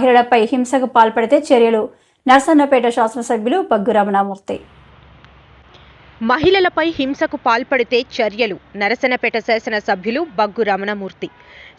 మహిళలపై హింసకు పాల్పడితే చర్యలు నర్సన్నపేట శాసనసభ్యులు బగ్గు రమణామూర్తి. మహిళలపై హింసకు పాల్పడితే చర్యలు నరసనపేట శాసనసభ్యులు బగ్గు రమణమూర్తి.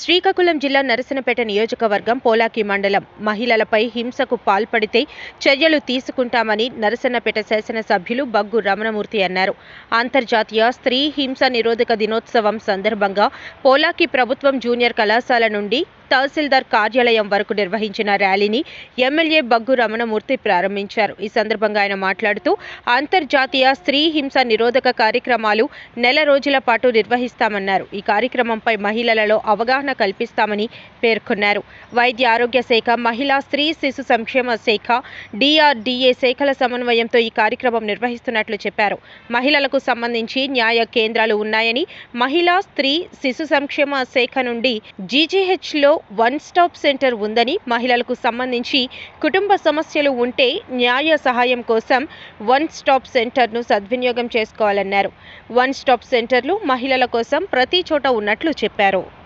శ్రీకాకుళం జిల్లా నరసనపేట నియోజకవర్గం పోలాకి మండలం. మహిళలపై హింసకు పాల్పడితే చర్యలు తీసుకుంటామని నరసన్నపేట శాసనసభ్యులు బగ్గు రమణమూర్తి అన్నారు. అంతర్జాతీయ స్త్రీ హింస నిరోధక దినోత్సవం సందర్భంగా పోలాకి ప్రభుత్వం జూనియర్ కళాశాల నుండి తహసీల్దార్ కార్యాలయం వరకు నిర్వహించిన ర్యాలీని ఎమ్మెల్యే బగ్గు రమణమూర్తి ప్రారంభించారు. ఈ సందర్భంగా ఆయన మాట్లాడుతూ అంతర్జాతీయ స్త్రీ హింస నిరోధక కార్యక్రమాలు నెల రోజుల పాటు నిర్వహిస్తామన్నారు. ఈ కార్యక్రమంపై మహిళలలో అవగాహన కల్పిస్తామని పేర్కొన్నారు. వైద్య ఆరోగ్య శాఖ మహిళా స్త్రీ శిశు సంక్షేమ శాఖ డిఆర్డీఏ శాఖల సమన్వయంతో ఈ కార్యక్రమం నిర్వహిస్తున్నట్లు చెప్పారు. మహిళలకు సంబంధించి న్యాయ కేంద్రాలు ఉన్నాయని మహిళా స్త్రీ శిశు సంక్షేమ శాఖ నుండి జీజీహెచ్లో వన్ స్టాప్ సెంటర్ ఉందని మహిళలకు సంబంధించి కుటుంబ సమస్యలు ఉంటే న్యాయ సహాయం కోసం వన్ స్టాప్ సెంటర్ను సద్వినియోగం చేసుకోవాలన్నారు. వన్ స్టాప్ సెంటర్లు మహిళల కోసం ప్రతి చోట ఉన్నట్లు చెప్పారు.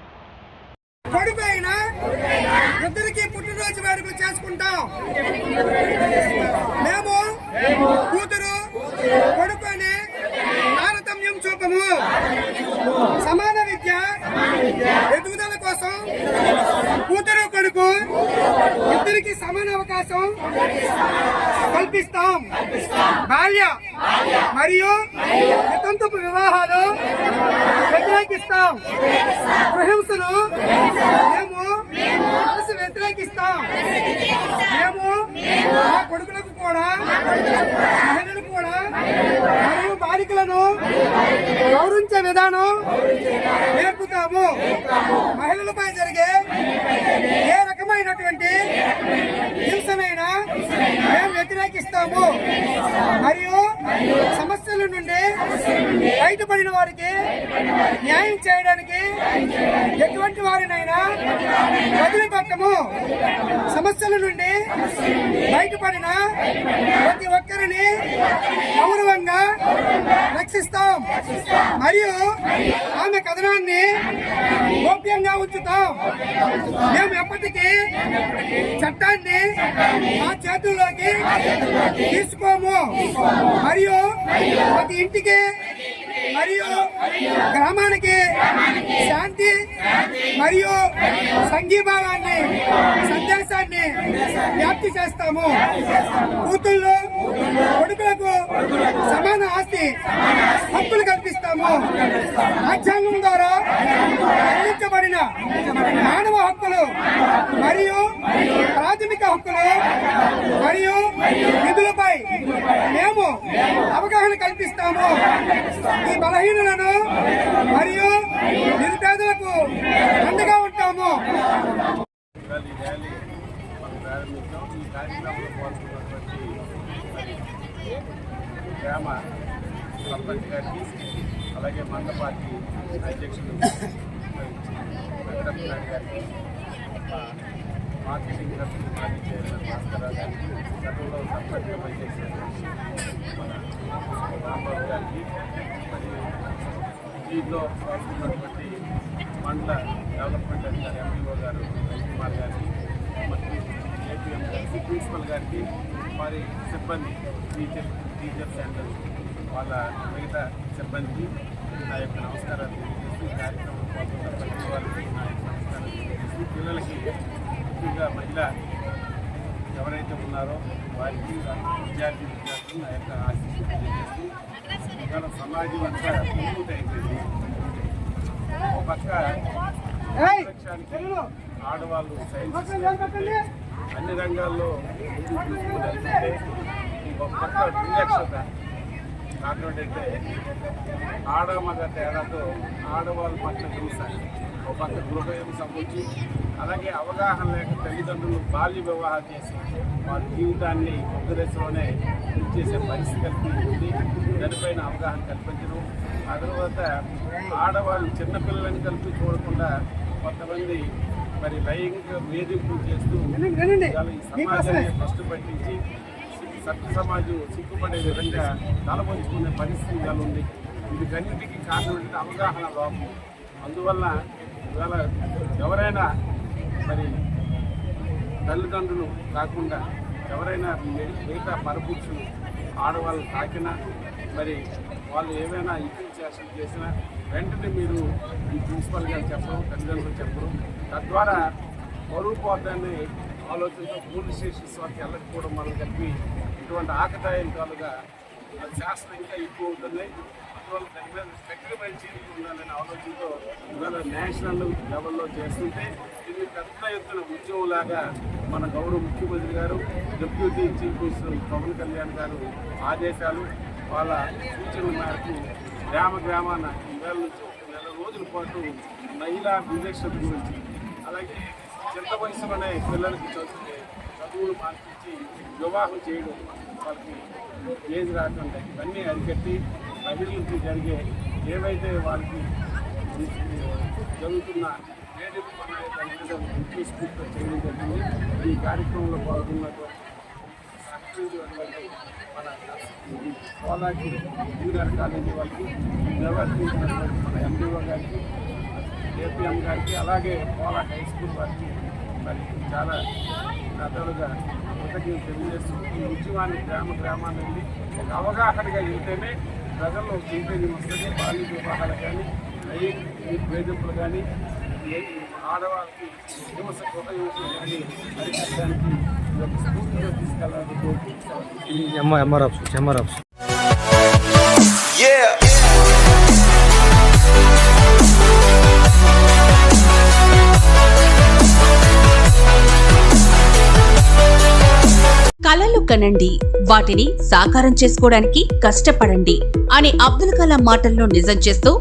కొడుకు ఇద్దరికి పుట్టినరోజు వేడుకలు చేసుకుంటాం. మేము కూతురు కొడుకు తారతమ్యం చూపము. సమాన విద్య ఎదుగుదల కోసం అందరికీ సమాన అవకాశం. కల్పిస్తాం. బాల్య మరియు వితంతుపు వివాహాలు వ్యతిరేకిస్తాం. ప్రహింసను మేము మనసు వ్యతిరేకిస్తాం. మేము మా కొడుకులకు కూడా మహిళలు కూడా మరియు బాలికలను గౌరవించే విధానం నేర్పుతాము మహిళలపై జరిగే ఏ రకమైనటువంటి హింసనైనా మేము వ్యతిరేకిస్తాము. మరియు సమస్యల నుండి బయటపడిన వారికి న్యాయం చేయడానికి ఎటువంటి వారినైనా వదిలిపెట్టము సమస్యల నుండి బయటపడిన ప్రతి ఒక్కరిని గోప్యంగా ఉంచుతాం. మేము ఎప్పటికీ చట్టాన్ని మా చేతుల్లోకి తీసుకోము. మరియు ప్రతి ఇంటికి మరియు గ్రామానికి శాంతి మరియు సంఘీభావాన్ని సందేశాన్ని వ్యాప్తి చేస్తాము. కూతుళ్ళు కొడుకులకు సమాన ఆస్తి హక్కులు కల్పిస్తాము. రాజ్యాంగం ద్వారా అందించబడిన మానవ హక్కులు మరియు ప్రాథమిక హక్కులు మరియు నిధులపై మేము అవగాహన కల్పిస్తాము. ఈ బలహీనులను మరియు నిరుపేదలకు అండగా ఉంటాము. ఇవాళ గ్రామ సర్పంచ్ గారికి అలాగే మండల పార్టీ అధ్యక్షులు గారికి మార్కెటింగ్ మాజీ చైర్మన్ గారికి గతంలో సర్పంచ్గా పనిచేసినటువంటి మన రాంబాబు గారికి మరి దీంట్లో పాల్గొన్నటువంటి మండల డెవలప్మెంట్ అధికారి ఎంపీఓ గారు కుమార్ గారికి మరియు ఏపీఎం గారికి ప్రిన్సిపల్ గారికి వారి సిబ్బంది టీచర్ టీచర్స్ అండ్ వాళ్ళ మిగతా సిబ్బందికి నా యొక్క నమస్కారాలు తెలియజేస్తూ కార్యక్రమం పిల్లలకి ముఖ్యంగా మహిళ ఎవరైతే ఉన్నారో వారికి విద్యార్థి విద్యార్థులు నా యొక్క ఆశీస్సులు తెలియజేస్తూ ఇవాళ సమాజం అంతా అయిపోయింది ఒక పక్క ఆడవాళ్ళు అన్ని రంగాల్లో ఒక పక్క వివక్షత కాకపోతే ఆడ మగ తేడాతో ఆడవాళ్ళ పట్ల హింస ఒక పక్క గృహహింస అవ్వచ్చు అలాగే అవగాహన లేక తల్లిదండ్రులు బాల్య వివాహం చేసి వాళ్ళ జీవితాన్ని ఒక దశలోనే చేసే పరిస్థితి కల్పించింది దానిపైన అవగాహన కల్పించడం ఆ తర్వాత ఆడవాళ్ళు చిన్నపిల్లలని కలిపి చూడకుండా కొంతమంది మరి లైంగిక వేధింపులు చేస్తూ ఈ సమాజాన్ని ఫస్ట్ పట్టించి సత్య సమాజం సిగ్గుపడే విధంగా తలపంచుకునే పరిస్థితి ఇవాళ ఉంది. వీటికన్నిటికీ కారణం అవగాహన లోపం అందువల్ల ఇవాళ ఎవరైనా మరి తల్లిదండ్రులు కాకుండా ఎవరైనా మిగతా పరపురుషులు ఆడవాళ్ళు తాకినా మరి వాళ్ళు ఏమైనా ఇతర చేష్టలు చేసినా వెంటనే మీరు ఈ ప్రిన్సిపల్ గారు చెప్పడం తల్లిదండ్రులు చెప్పడం తద్వారా పరువు పోతాన్ని ఆలోచనతో పోలీస్ స్టేషన్స్ వారికి వెళ్ళకపోవడం వల్ల కలిపి ఇటువంటి ఆకతాయికాలుగా శాస్త్రం ఇంకా ఎక్కువ ఉంటుంది అటువంటి దాని మీద స్పెక్ట్రమైన ఉండాలనే ఆలోచనతో ఇవాళ నేషనల్ లెవెల్లో చేస్తుంటే ఇది పెద్ద ఎత్తున ఉద్యమంలాగా మన గౌరవ ముఖ్యమంత్రి గారు deputy chief minister Pawan Kalyan గారు ఆదేశాలు వాళ్ళ సూచనల మేరకు గ్రామ గ్రామాన ఈ నుంచి ఒక నెల రోజుల పాటు మహిళా వివక్షత గురించి అలాగే చిన్న వయసులోనే పిల్లలకి చదువు చదువులు మార్పించి వివాహం చేయడం వాళ్ళకి ఏజ్ రాకుండా ఇవన్నీ అరికట్టి అభివృద్ధి జరిగే ఏవైతే వాళ్ళకి జరుగుతున్న తీసుకుంటూ చేయడం జరిగింది ఈ కార్యక్రమంలో పాల్గొన్నటువంటి సహకరించినటువంటి మన పోలాకి ఇంజనీర్ కాలేజీ వాళ్ళకి నిర్వర్తించినటువంటి మన ఎంపీఓ గారికి ఏపీఎం గారికి అలాగే కోలాక్ హై స్కూల్ వారికి మరి చాలా పెద్దలుగా కృతజ్ఞతలు తెలియజేస్తూ ఈ ఉద్యమాన్ని గ్రామ గ్రామాల నుండి ఒక అవగాహనగా వెళ్తేనే ప్రజల్లో చైతన్యం వస్తుంది బాల్య వివాహాలు కానీ లైంగిక వేధింపులు కానీ ఆడవాళ్ళకి హింస కృత హింసలు కానీ అరికట్టడానికి స్ఫూర్తిగా తీసుకెళ్ళాలని కోరుకుంటున్నాను MR MR office MR office Yeah. కలలు కనండి. వాటిని సాకారం చేసుకోవడానికి కష్టపడండి. అని అబ్దుల్ కలాం మాటల్లో నిజం చేస్తూ